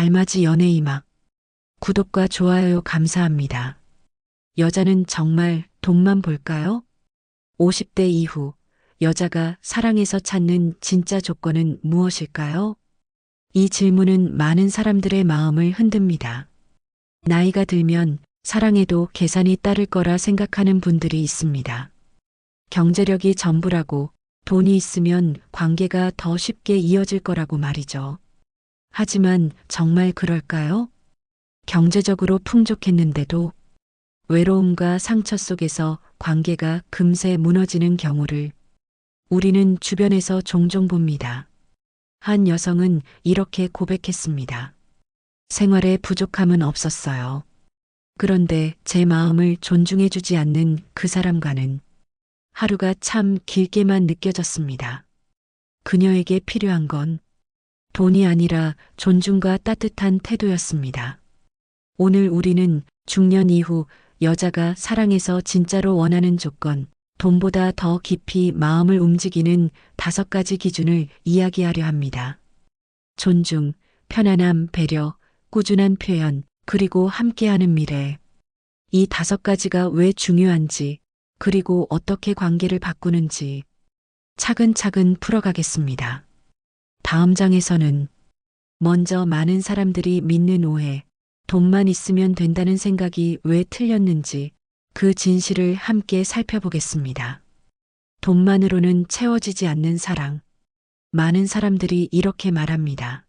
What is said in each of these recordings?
달맞이 연애이막 구독과 좋아요 감사합니다. 여자는 정말 돈만 볼까요? 50대 이후 여자가 사랑에서 찾는 진짜 조건은 무엇일까요? 이 질문은 많은 사람들의 마음을 흔듭니다. 나이가 들면 사랑에도 계산이 따를 거라 생각하는 분들이 있습니다. 경제력이 전부라고 돈이 있으면 관계가 더 쉽게 이어질 거라고 말이죠. 하지만 정말 그럴까요? 경제적으로 풍족했는데도 외로움과 상처 속에서 관계가 금세 무너지는 경우를 우리는 주변에서 종종 봅니다. 한 여성은 이렇게 고백했습니다. 생활에 부족함은 없었어요. 그런데 제 마음을 존중해주지 않는 그 사람과는 하루가 참 길게만 느껴졌습니다. 그녀에게 필요한 건 돈이 아니라 존중과 따뜻한 태도였습니다. 오늘 우리는 중년 이후 여자가 사랑에서 진짜로 원하는 조건, 돈보다 더 깊이 마음을 움직이는 다섯 가지 기준을 이야기하려 합니다. 존중, 편안함, 배려, 꾸준한 표현, 그리고 함께하는 미래. 이 다섯 가지가 왜 중요한지, 그리고 어떻게 관계를 바꾸는지 차근차근 풀어가겠습니다. 다음 장에서는 먼저 많은 사람들이 믿는 오해, 돈만 있으면 된다는 생각이 왜 틀렸는지 그 진실을 함께 살펴보겠습니다. 돈만으로는 채워지지 않는 사랑. 많은 사람들이 이렇게 말합니다.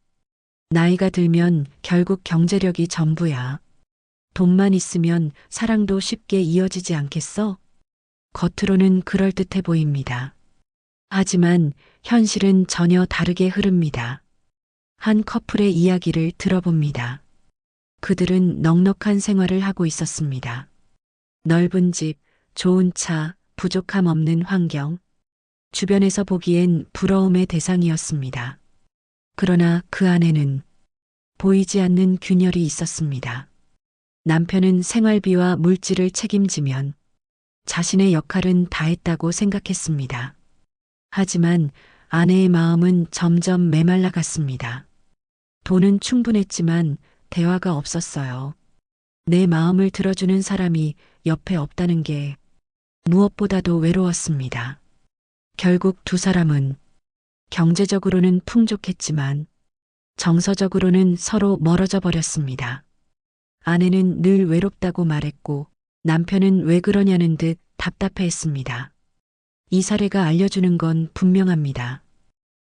나이가 들면 결국 경제력이 전부야. 돈만 있으면 사랑도 쉽게 이어지지 않겠어? 겉으로는 그럴듯해 보입니다. 하지만 현실은 전혀 다르게 흐릅니다. 한 커플의 이야기를 들어봅니다. 그들은 넉넉한 생활을 하고 있었습니다. 넓은 집, 좋은 차, 부족함 없는 환경. 주변에서 보기엔 부러움의 대상이었습니다. 그러나 그 안에는 보이지 않는 균열이 있었습니다. 남편은 생활비와 물질을 책임지면 자신의 역할은 다했다고 생각했습니다. 하지만 아내의 마음은 점점 메말라 갔습니다. 돈은 충분했지만 대화가 없었어요. 내 마음을 들어주는 사람이 옆에 없다는 게 무엇보다도 외로웠습니다. 결국 두 사람은 경제적으로는 풍족했지만 정서적으로는 서로 멀어져 버렸습니다. 아내는 늘 외롭다고 말했고 남편은 왜 그러냐는 듯 답답해 했습니다. 이 사례가 알려주는 건 분명합니다.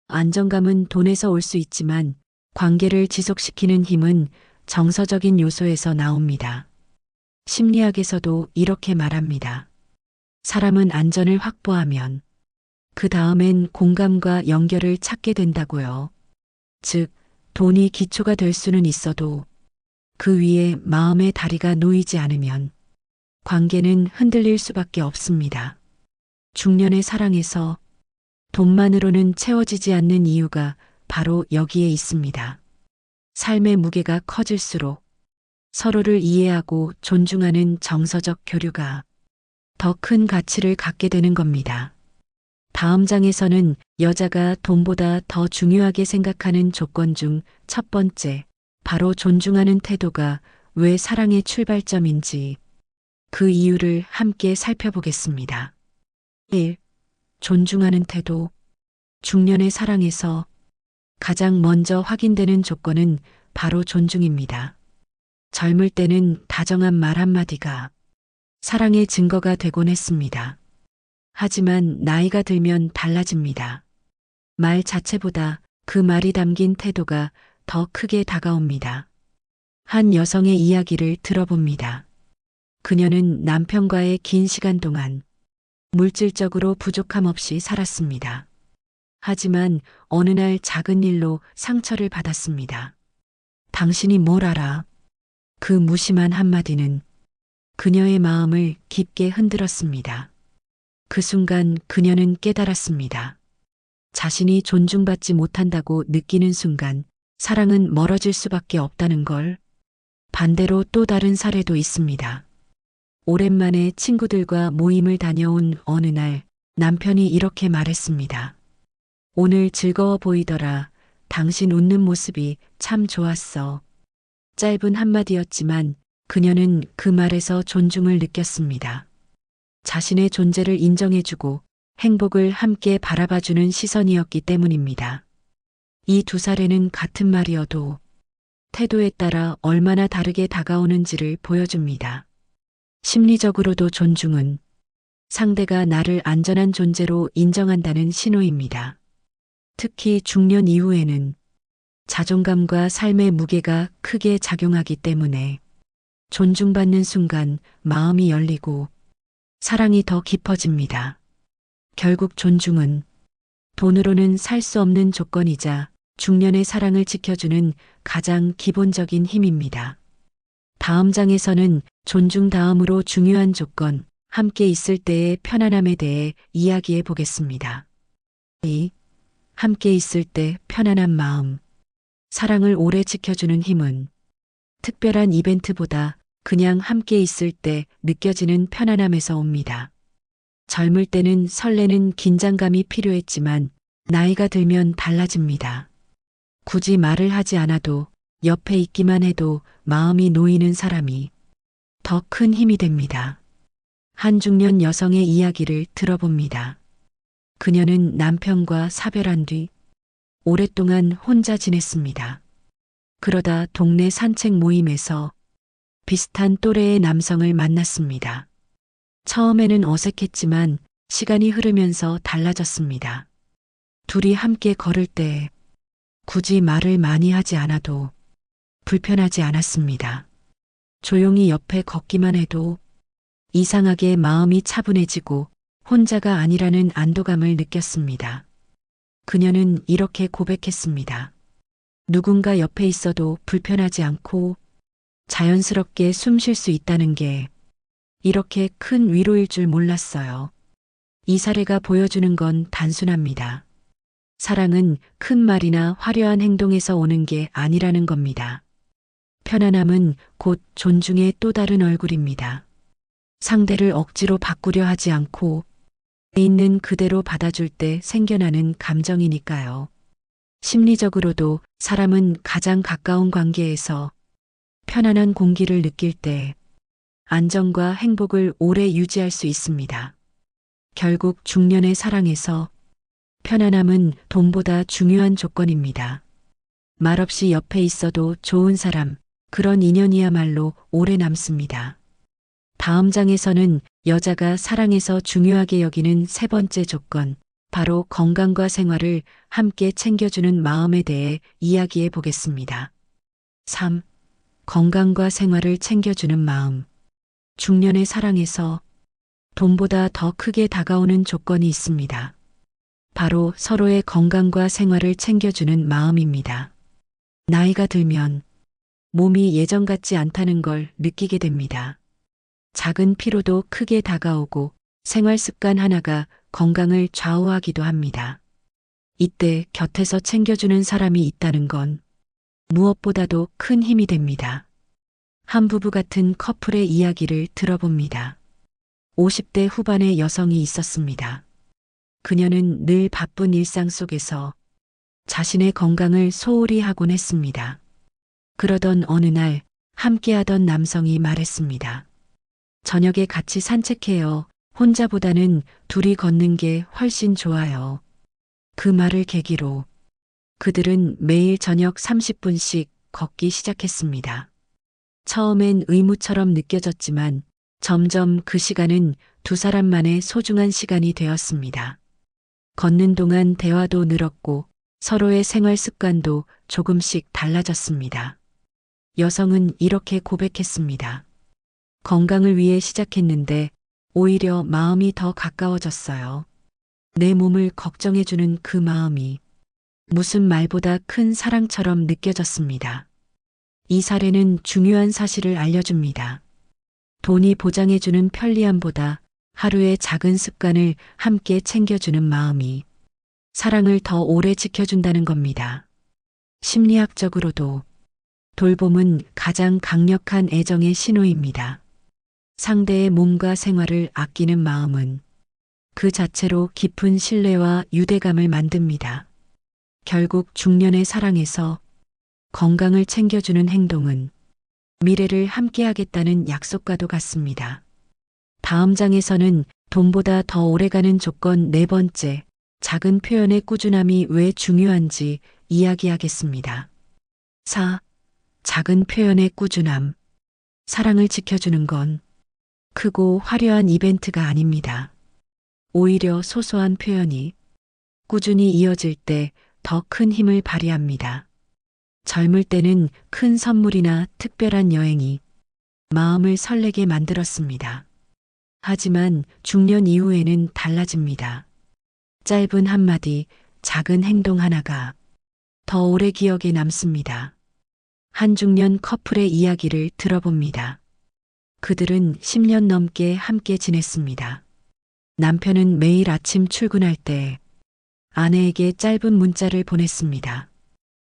안정감은 돈에서 올 수 있지만 관계를 지속시키는 힘은 정서적인 요소에서 나옵니다. 심리학에서도 이렇게 말합니다. 사람은 안전을 확보하면 그 다음엔 공감과 연결을 찾게 된다고요. 즉, 돈이 기초가 될 수는 있어도 그 위에 마음의 다리가 놓이지 않으면 관계는 흔들릴 수밖에 없습니다. 중년의 사랑에서 돈만으로는 채워지지 않는 이유가 바로 여기에 있습니다. 삶의 무게가 커질수록 서로를 이해하고 존중하는 정서적 교류가 더 큰 가치를 갖게 되는 겁니다. 다음 장에서는 여자가 돈보다 더 중요하게 생각하는 조건 중 첫 번째, 바로 존중하는 태도가 왜 사랑의 출발점인지 그 이유를 함께 살펴보겠습니다. 1. 존중하는 태도. 중년의 사랑에서 가장 먼저 확인되는 조건은 바로 존중입니다. 젊을 때는 다정한 말 한마디가 사랑의 증거가 되곤 했습니다. 하지만 나이가 들면 달라집니다. 말 자체보다 그 말이 담긴 태도가 더 크게 다가옵니다. 한 여성의 이야기를 들어봅니다. 그녀는 남편과의 긴 시간 동안 물질적으로 부족함 없이 살았습니다. 하지만 어느 날 작은 일로 상처를 받았습니다. 당신이 뭘 알아? 그 무심한 한마디는 그녀의 마음을 깊게 흔들었습니다. 그 순간 그녀는 깨달았습니다. 자신이 존중받지 못한다고 느끼는 순간 사랑은 멀어질 수밖에 없다는 걸 반대로 또 다른 사례도 있습니다. 오랜만에 친구들과 모임을 다녀온 어느 날 남편이 이렇게 말했습니다. 오늘 즐거워 보이더라. 당신 웃는 모습이 참 좋았어. 짧은 한마디였지만 그녀는 그 말에서 존중을 느꼈습니다. 자신의 존재를 인정해주고 행복을 함께 바라봐주는 시선이었기 때문입니다. 이 두 사례는 같은 말이어도 태도에 따라 얼마나 다르게 다가오는지를 보여줍니다. 심리적으로도 존중은 상대가 나를 안전한 존재로 인정한다는 신호입니다. 특히 중년 이후에는 자존감과 삶의 무게가 크게 작용하기 때문에 존중받는 순간 마음이 열리고 사랑이 더 깊어집니다. 결국 존중은 돈으로는 살 수 없는 조건이자 중년의 사랑을 지켜주는 가장 기본적인 힘입니다. 다음 장에서는 존중 다음으로 중요한 조건, 함께 있을 때의 편안함에 대해 이야기해 보겠습니다. 2. 함께 있을 때 편안한 마음. 사랑을 오래 지켜주는 힘은 특별한 이벤트보다 그냥 함께 있을 때 느껴지는 편안함에서 옵니다. 젊을 때는 설레는 긴장감이 필요했지만 나이가 들면 달라집니다. 굳이 말을 하지 않아도 옆에 있기만 해도 마음이 놓이는 사람이 더 큰 힘이 됩니다. 한 중년 여성의 이야기를 들어봅니다. 그녀는 남편과 사별한 뒤 오랫동안 혼자 지냈습니다. 그러다 동네 산책 모임에서 비슷한 또래의 남성을 만났습니다. 처음에는 어색했지만 시간이 흐르면서 달라졌습니다. 둘이 함께 걸을 때 굳이 말을 많이 하지 않아도 불편하지 않았습니다. 조용히 옆에 걷기만 해도 이상하게 마음이 차분해지고 혼자가 아니라는 안도감을 느꼈습니다. 그녀는 이렇게 고백했습니다. 누군가 옆에 있어도 불편하지 않고 자연스럽게 숨 쉴 수 있다는 게 이렇게 큰 위로일 줄 몰랐어요. 이 사례가 보여주는 건 단순합니다. 사랑은 큰 말이나 화려한 행동에서 오는 게 아니라는 겁니다. 편안함은 곧 존중의 또 다른 얼굴입니다. 상대를 억지로 바꾸려 하지 않고 있는 그대로 받아줄 때 생겨나는 감정이니까요. 심리적으로도 사람은 가장 가까운 관계에서 편안한 공기를 느낄 때 안정과 행복을 오래 유지할 수 있습니다. 결국 중년의 사랑에서 편안함은 돈보다 중요한 조건입니다. 말없이 옆에 있어도 좋은 사람, 그런 인연이야말로 오래 남습니다. 다음 장에서는 여자가 사랑에서 중요하게 여기는 세 번째 조건, 바로 건강과 생활을 함께 챙겨주는 마음에 대해 이야기해 보겠습니다. 3. 건강과 생활을 챙겨주는 마음. 중년의 사랑에서 돈보다 더 크게 다가오는 조건이 있습니다. 바로 서로의 건강과 생활을 챙겨주는 마음입니다. 나이가 들면 몸이 예전 같지 않다는 걸 느끼게 됩니다. 작은 피로도 크게 다가오고 생활 습관 하나가 건강을 좌우하기도 합니다. 이때 곁에서 챙겨주는 사람이 있다는 건 무엇보다도 큰 힘이 됩니다. 한 부부 같은 커플의 이야기를 들어봅니다. 50대 후반의 여성이 있었습니다. 그녀는 늘 바쁜 일상 속에서 자신의 건강을 소홀히 하곤 했습니다. 그러던 어느 날 함께하던 남성이 말했습니다. 저녁에 같이 산책해요. 혼자보다는 둘이 걷는 게 훨씬 좋아요. 그 말을 계기로 그들은 매일 저녁 30분씩 걷기 시작했습니다. 처음엔 의무처럼 느껴졌지만 점점 그 시간은 두 사람만의 소중한 시간이 되었습니다. 걷는 동안 대화도 늘었고 서로의 생활 습관도 조금씩 달라졌습니다. 여성은 이렇게 고백했습니다. 건강을 위해 시작했는데 오히려 마음이 더 가까워졌어요. 내 몸을 걱정해주는 그 마음이 무슨 말보다 큰 사랑처럼 느껴졌습니다. 이 사례는 중요한 사실을 알려줍니다. 돈이 보장해주는 편리함보다 하루의 작은 습관을 함께 챙겨주는 마음이 사랑을 더 오래 지켜준다는 겁니다. 심리학적으로도 돌봄은 가장 강력한 애정의 신호입니다. 상대의 몸과 생활을 아끼는 마음은 그 자체로 깊은 신뢰와 유대감을 만듭니다. 결국 중년의 사랑에서 건강을 챙겨주는 행동은 미래를 함께하겠다는 약속과도 같습니다. 다음 장에서는 돈보다 더 오래가는 조건 네 번째, 작은 표현의 꾸준함이 왜 중요한지 이야기하겠습니다. 4. 작은 표현의 꾸준함. 사랑을 지켜주는 건 크고 화려한 이벤트가 아닙니다. 오히려 소소한 표현이 꾸준히 이어질 때 더 큰 힘을 발휘합니다. 젊을 때는 큰 선물이나 특별한 여행이 마음을 설레게 만들었습니다. 하지만 중년 이후에는 달라집니다. 짧은 한마디, 작은 행동 하나가 더 오래 기억에 남습니다. 한중년 커플의 이야기를 들어봅니다. 그들은 10년 넘게 함께 지냈습니다. 남편은 매일 아침 출근할 때 아내에게 짧은 문자를 보냈습니다.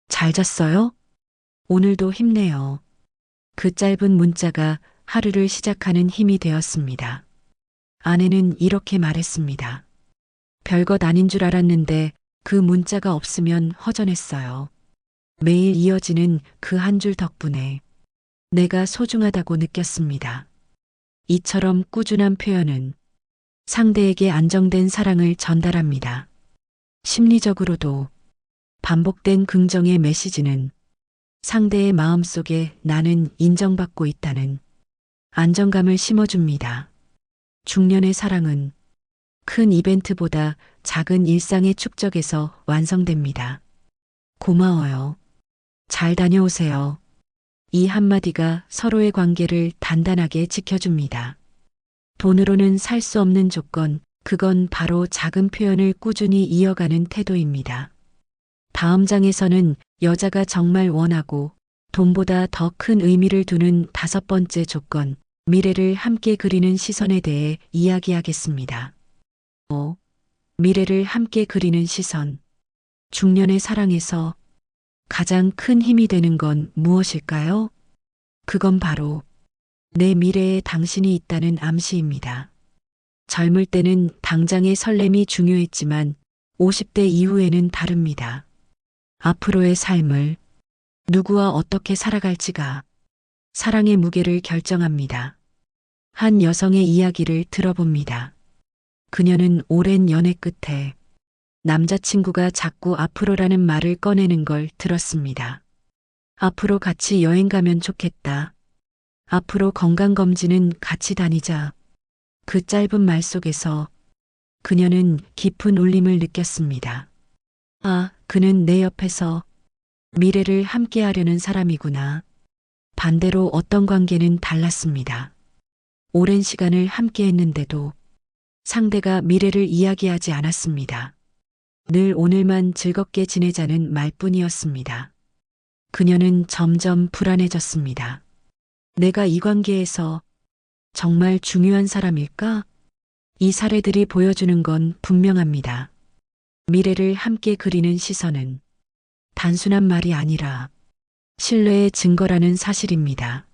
잘 잤어요? 오늘도 힘내요. 그 짧은 문자가 하루를 시작하는 힘이 되었습니다. 아내는 이렇게 말했습니다. 별것 아닌 줄 알았는데 그 문자가 없으면 허전했어요. 매일 이어지는 그 한 줄 덕분에 내가 소중하다고 느꼈습니다. 이처럼 꾸준한 표현은 상대에게 안정된 사랑을 전달합니다. 심리적으로도 반복된 긍정의 메시지는 상대의 마음 속에 나는 인정받고 있다는 안정감을 심어줍니다. 중년의 사랑은 큰 이벤트보다 작은 일상의 축적에서 완성됩니다. 고마워요. 잘 다녀오세요. 이 한마디가 서로의 관계를 단단하게 지켜줍니다. 돈으로는 살 수 없는 조건, 그건 바로 작은 표현을 꾸준히 이어가는 태도입니다. 다음 장에서는 여자가 정말 원하고 돈보다 더 큰 의미를 두는 다섯 번째 조건, 미래를 함께 그리는 시선에 대해 이야기하겠습니다. 5. 미래를 함께 그리는 시선. 중년의 사랑에서 가장 큰 힘이 되는 건 무엇일까요? 그건 바로 내 미래에 당신이 있다는 암시입니다. 젊을 때는 당장의 설렘이 중요했지만 50대 이후에는 다릅니다. 앞으로의 삶을 누구와 어떻게 살아갈지가 사랑의 무게를 결정합니다. 한 여성의 이야기를 들어봅니다. 그녀는 오랜 연애 끝에 남자친구가 자꾸 앞으로라는 말을 꺼내는 걸 들었습니다. 앞으로 같이 여행 가면 좋겠다. 앞으로 건강검진은 같이 다니자. 그 짧은 말 속에서 그녀는 깊은 울림을 느꼈습니다. 아, 그는 내 옆에서 미래를 함께 하려는 사람이구나. 반대로 어떤 관계는 달랐습니다. 오랜 시간을 함께 했는데도 상대가 미래를 이야기하지 않았습니다. 늘 오늘만 즐겁게 지내자는 말뿐이었습니다. 그녀는 점점 불안해졌습니다. 내가 이 관계에서 정말 중요한 사람일까? 이 사례들이 보여주는 건 분명합니다. 미래를 함께 그리는 시선은 단순한 말이 아니라 신뢰의 증거라는 사실입니다.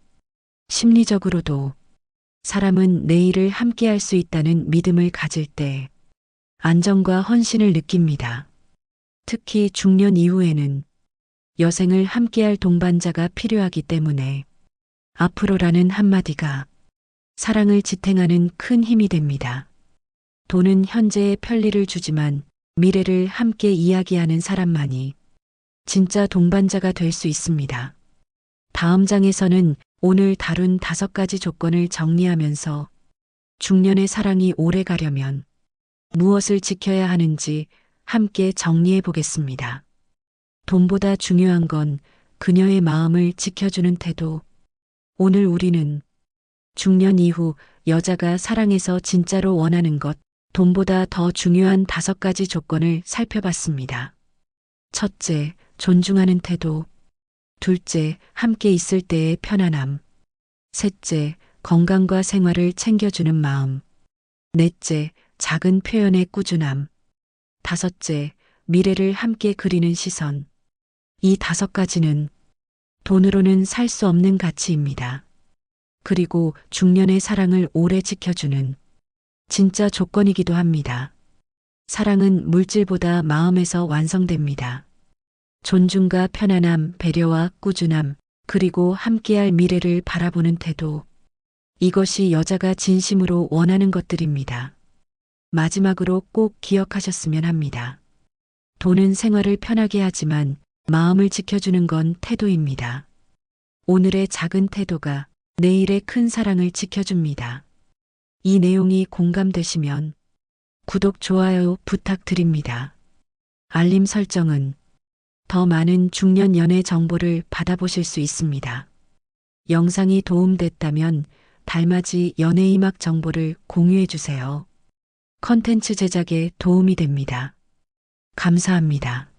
심리적으로도 사람은 내일을 함께 할 수 있다는 믿음을 가질 때 안정과 헌신을 느낍니다. 특히 중년 이후에는 여생을 함께할 동반자가 필요하기 때문에 앞으로라는 한마디가 사랑을 지탱하는 큰 힘이 됩니다. 돈은 현재의 편리를 주지만 미래를 함께 이야기하는 사람만이 진짜 동반자가 될 수 있습니다. 다음 장에서는 오늘 다룬 다섯 가지 조건을 정리하면서 중년의 사랑이 오래 가려면 무엇을 지켜야 하는지 함께 정리해 보겠습니다. 돈보다 중요한 건 그녀의 마음을 지켜주는 태도. 오늘 우리는 중년 이후 여자가 사랑에서 진짜로 원하는 것, 돈보다 더 중요한 다섯 가지 조건을 살펴봤습니다. 첫째, 존중하는 태도. 둘째, 함께 있을 때의 편안함. 셋째, 건강과 생활을 챙겨주는 마음. 넷째, 작은 표현의 꾸준함. 다섯째, 미래를 함께 그리는 시선. 이 다섯 가지는 돈으로는 살 수 없는 가치입니다. 그리고 중년의 사랑을 오래 지켜주는 진짜 조건이기도 합니다. 사랑은 물질보다 마음에서 완성됩니다. 존중과 편안함, 배려와 꾸준함, 그리고 함께할 미래를 바라보는 태도. 이것이 여자가 진심으로 원하는 것들입니다. 마지막으로 꼭 기억하셨으면 합니다. 돈은 생활을 편하게 하지만 마음을 지켜주는 건 태도입니다. 오늘의 작은 태도가 내일의 큰 사랑을 지켜줍니다. 이 내용이 공감되시면 구독, 좋아요 부탁드립니다. 알림 설정은 더 많은 중년 연애 정보를 받아보실 수 있습니다. 영상이 도움됐다면 달맞이 연애 이막 정보를 공유해 주세요. 컨텐츠 제작에 도움이 됩니다. 감사합니다.